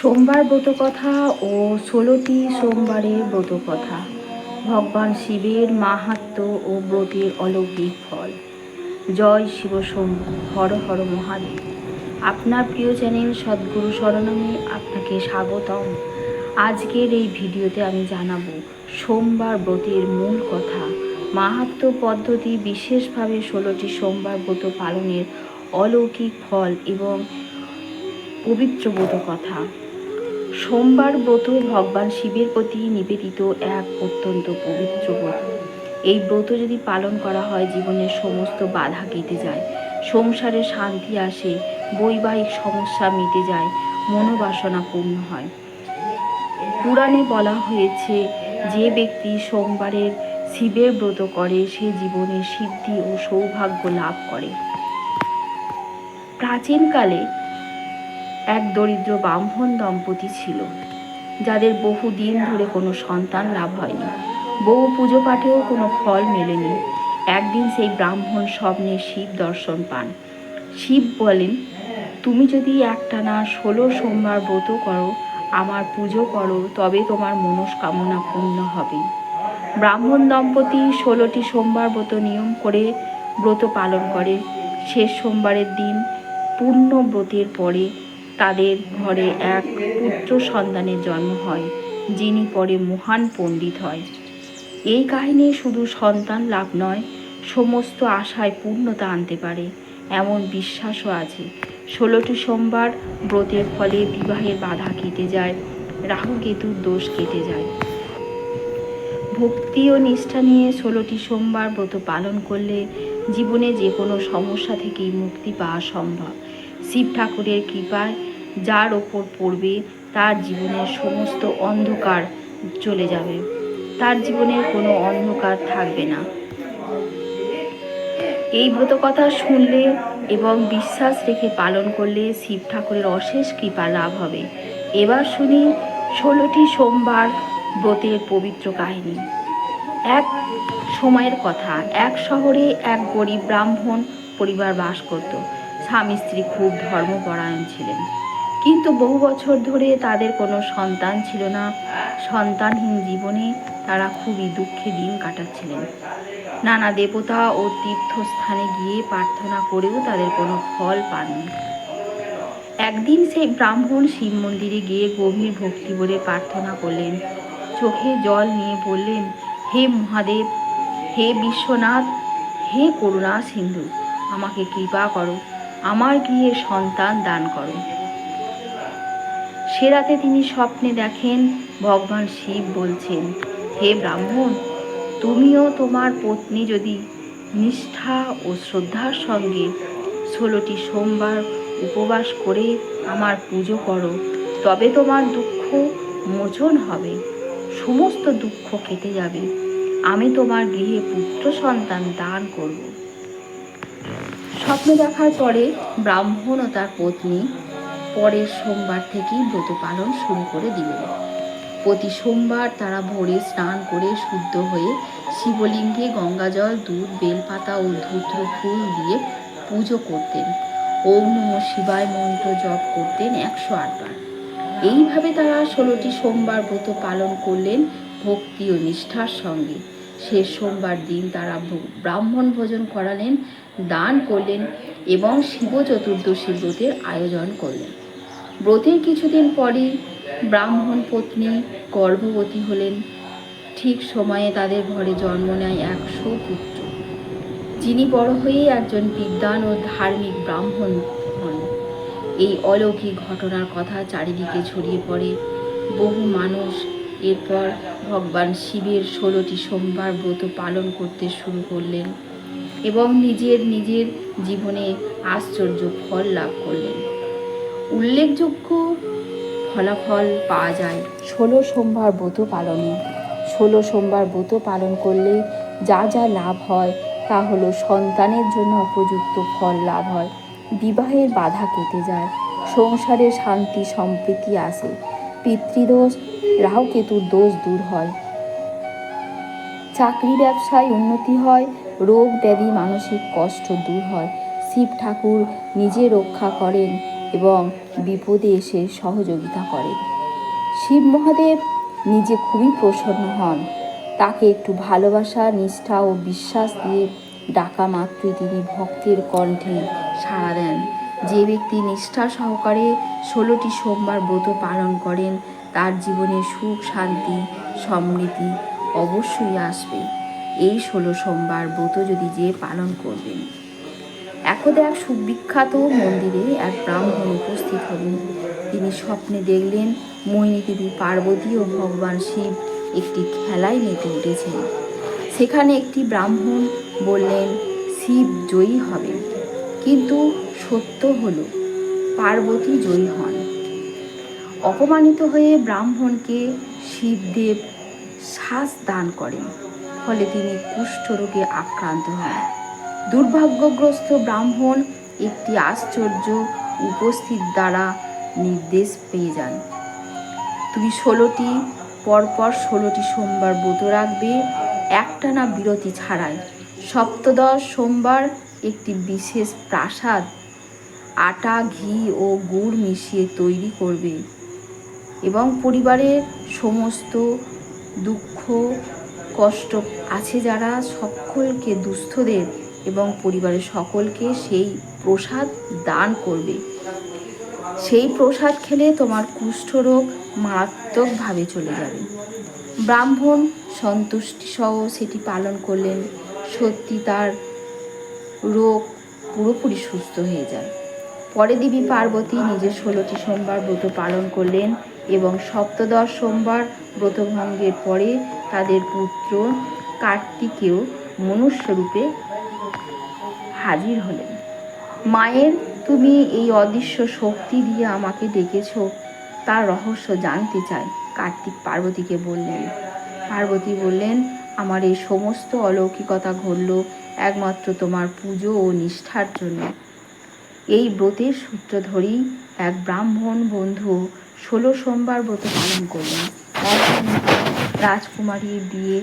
সোমবার ব্রতকথা ও ষোলোটি সোমবারের ব্রতকথা। ভগবান শিবের মাহাত্ম ও ব্রতের অলৌকিক ফল। জয় শিব শম্ভু, হর হর মহাদেব। আপনার প্রিয় চ্যানেল সদ্গুরু শরণমে আপনাকে স্বাগতম। আজকের এই ভিডিওতে আমি জানাব সোমবার ব্রতের মূল কথা। মাহাত্ম পদ্ধতি বিশেষভাবে ষোলোটি সোমবার ব্রত পালনের অলৌকিক ফল এবং পবিত্র কথা সোমবার ব্রত ভগবান শিবের প্রতি নিবেদিত এক অত্যন্ত পবিত্র ব্রত। এই ব্রত যদি পালন করা হয়, জীবনের সমস্ত বাধা কেটে যায়, সংসারে শান্তি আসে, বৈবাহিক সমস্যা মিটে যায়, মনোবাসনা পূর্ণ হয়। পুরাণে বলা হয়েছে, যে ব্যক্তি সোমবারের শিবের ব্রত করে, সে জীবনে সিদ্ধি ও সৌভাগ্য লাভ করে। প্রাচীনকালে এক দরিদ্র ব্রাহ্মণ দম্পতি ছিল, যাদের বহু দিন ধরে কোনো সন্তান লাভ হয়নি। বহু পুজো পাঠেও কোনো ফল মেলেনি। একদিন সেই ব্রাহ্মণ স্বপ্নে শিব দর্শন পান। শিব বলেন, তুমি যদি একটানা ষোলো সোমবার ব্রত করো, আমার পুজো করো, তবে তোমার মনস্কামনা পূর্ণ হবে। ব্রাহ্মণ দম্পতি ষোলোটি সোমবার ব্রত নিয়ম করে ব্রত পালন করে। শেষ সোমবারের দিন পূর্ণ ব্রতের পরে তাদের ঘরে এক পুত্র সন্তানের জন্ম হয়, যিনি পরে মহান পণ্ডিত হয়। এই কাহিনী শুধু সন্তান লাভ নয়, সমস্ত আশায় পূর্ণতা আনতে পারে, এমন বিশ্বাসও আছে। ষোলোটি সোমবার ব্রতের ফলে বিবাহের বাধা কেটে যায় রাহু কেতুর দোষ কেটে যায়। ভক্তি ও নিষ্ঠা নিয়ে ষোলোটি সোমবার ব্রত পালন করলে জীবনে যে কোনো সমস্যা থেকেই মুক্তি পাওয়া সম্ভব। শিব ঠাকুরের কৃপায় যার ওপর পড়বে, তার জীবনের সমস্ত অন্ধকার চলে যাবে। তার জীবনের কোনো অন্ধকার থাকবে না। এই ব্রত কথা শুনলে এবং বিশ্বাস রেখে পালন করলে শিব ঠাকুরের অশেষ কৃপা লাভ হবে। এবার শুনি ষোলোটি সোমবার ব্রতের পবিত্র কাহিনী। এক সময়ের কথা। এক শহরে এক গরিব ব্রাহ্মণ পরিবার বাস করত। স্বামী স্ত্রী খুব ধর্মপরায়ণ ছিলেন। কিন্তু বহু বছর ধরে তাদের কোনো সন্তান ছিল না। সন্তানহীন জীবনে তারা খুবই দুঃখে দিন কাটাচ্ছিলেন। নানা দেবতা ও তীর্থস্থানে গিয়ে প্রার্থনা করেও তাদের কোনো ফল পাননি। একদিন সেই ব্রাহ্মণ শিব মন্দিরে গিয়ে গভীর ভক্তি বলে প্রার্থনা করলেন। চোখে জল নিয়ে বললেন, হে মহাদেব, হে বিশ্বনাথ, হে করুণা সিন্ধু, আমাকে কৃপা করো, আমার গৃহে সন্তান দান করো। সে রাতে তিনি স্বপ্নে দেখেন ভগবান শিব বলছেন, হে ব্রাহ্মণ, তুমিও তোমার পত্নী যদি নিষ্ঠা ও শ্রদ্ধার সঙ্গে ষোলোটি সোমবার উপবাস করে আমার পুজো করো, তবে তোমার দুঃখ মোচন হবে, সমস্ত দুঃখ কেটে যাবে। আমি তোমার গৃহে পুত্র সন্তান দান করব। স্বপ্ন দেখার পরে ব্রাহ্মণ ও তার পত্নী পরের সোমবার থেকেই ব্রত পালন শুরু করে দিলেন। প্রতি সোমবার তারা ভোরে স্নান করে শুদ্ধ হয়ে শিবলিঙ্গে গঙ্গাজল, দুধ, বেলপাতা ও ধূত্র ফুল দিয়ে পুজো করতেন। ওম নম শিবায় মন্ত্র জপ করতেন একশো আটবার এইভাবে তারা ষোলোটি সোমবার ব্রত পালন করলেন ভক্তি ও নিষ্ঠার সঙ্গে। শেষ সোমবার দিন তারা ব্রাহ্মণ ভোজন করালেন, দান করলেন এবং শিব চতুর্দশী ব্রতের আয়োজন করলেন। ব্রতের কিছুদিন পরেই ব্রাহ্মণ পত্নী গর্ভবতী হলেন। ঠিক সময়ে তাদের ঘরে জন্ম নেয় এক সুপুত্র যিনি বড় হয়ে একজন বিদ্বান ও ধার্মিক ব্রাহ্মণ হন। এই অলৌকিক ঘটনার কথা চারিদিকে ছড়িয়ে পড়ে। বহু মানুষ এরপর ভগবান শিবের ষোলোটি সোমবার ব্রত পালন করতে শুরু করলেন এবং নিজের নিজের জীবনে আশ্চর্য ফল লাভ করলেন। উল্লেখযোগ্য ফলাফল পাওয়া যায়। ষোলো সোমবার ব্রত পালনে। ষোলো সোমবার ব্রত পালন করলে যা যা লাভ হয়, তা হলো সন্তানের জন্য উপযুক্ত ফল লাভ হয়। বিবাহের বাধা কেটে যায়, সংসারে শান্তি সম্প্রীতি আসে, পিতৃদোষ, রাহুকেতুর দোষ দূর হয়। চাকরি ব্যবসায় উন্নতি হয়, রোগ ব্যাধি মানসিক কষ্ট দূর হয়। শিব ঠাকুর নিজে রক্ষা করেন এবং বিপদে এসে সহযোগিতা করে। শিব মহাদেব নিজে খুবই প্রসন্ন হন। তাকে একটু ভালোবাসা, নিষ্ঠা ও বিশ্বাস দিয়ে ডাকা মাত্রই তিনি ভক্তের কণ্ঠে সাড়া দেন। যে ব্যক্তি নিষ্ঠা সহকারে ষোলোটি সোমবার ব্রত পালন করেন, তার জীবনে সুখ, শান্তি, সমৃদ্ধি অবশ্যই আসবে। এই ষোলো সোমবার ব্রত যদি যে পালন করবেন একদা এক সুবিখ্যাত মন্দিরে এক ব্রাহ্মণ উপস্থিত হলেন। তিনি স্বপ্নে দেখলেন মোহিনী দেবী পার্বতী ও ভগবান শিব একটি খেলায় মেতে উঠেছেন। সেখানে একটি ব্রাহ্মণ বললেন, শিব জয়ী হবেন। কিন্তু সত্য হলো, পার্বতী জয়ী হন। অপমানিত হয়ে ব্রাহ্মণকে শিবদেব শ্বাস দান করেন, ফলে তিনি কুষ্ঠরোগে আক্রান্ত হন। দুর্ভাগ্যগ্রস্ত ব্রাহ্মণ একটি আশ্চর্য উপস্থিত দ্বারা নির্দেশ পেয়ে যান। তুমি ষোলোটি, পরপর ষোলোটি সোমবার ব্রত রাখবে, একটানা বিরতি ছাড়াই। সপ্তদশ সোমবার একটি বিশেষ প্রাসাদ, আটা, ঘি ও গুড় মিশিয়ে তৈরি করবে এবং পরিবারের সমস্ত দুঃখ, কষ্ট আছে যারা সকলকে দুস্থদের এবং পরিবারের সকলকে সেই প্রসাদ দান করবে। সেই প্রসাদ খেলে তোমার কুষ্ঠরোগ মারাত্মকভাবে চলে যাবে। ব্রাহ্মণ সন্তুষ্টি সহ সেটি পালন করলেন। সত্যি তার রোগ পুরোপুরি সুস্থ হয়ে যায়। পরে দেবী পার্বতী নিজের ষোলোটি সোমবার ব্রত পালন করলেন এবং সপ্তদশ সোমবার ব্রতভঙ্গের পরে তাদের পুত্র কার্তিকেয় মনুষ্যরূপে হাজির হলেন। মায়ের, তুমি এই অদৃশ্য শক্তি দিয়ে আমাকে ডেকেছ, তার রহস্য জানতে চাই কার্তিক পার্বতীকে বললেন। পার্বতী বললেন, আমার এই সমস্ত অলৌকিকতা ঘটল একমাত্র তোমার পুজো ও নিষ্ঠার জন্য। এই ব্রতের সূত্র ধরেই এক ব্রাহ্মণ বন্ধু ষোলো সোমবার ব্রত পালন করলেন। রাজকুমারীর বিয়ে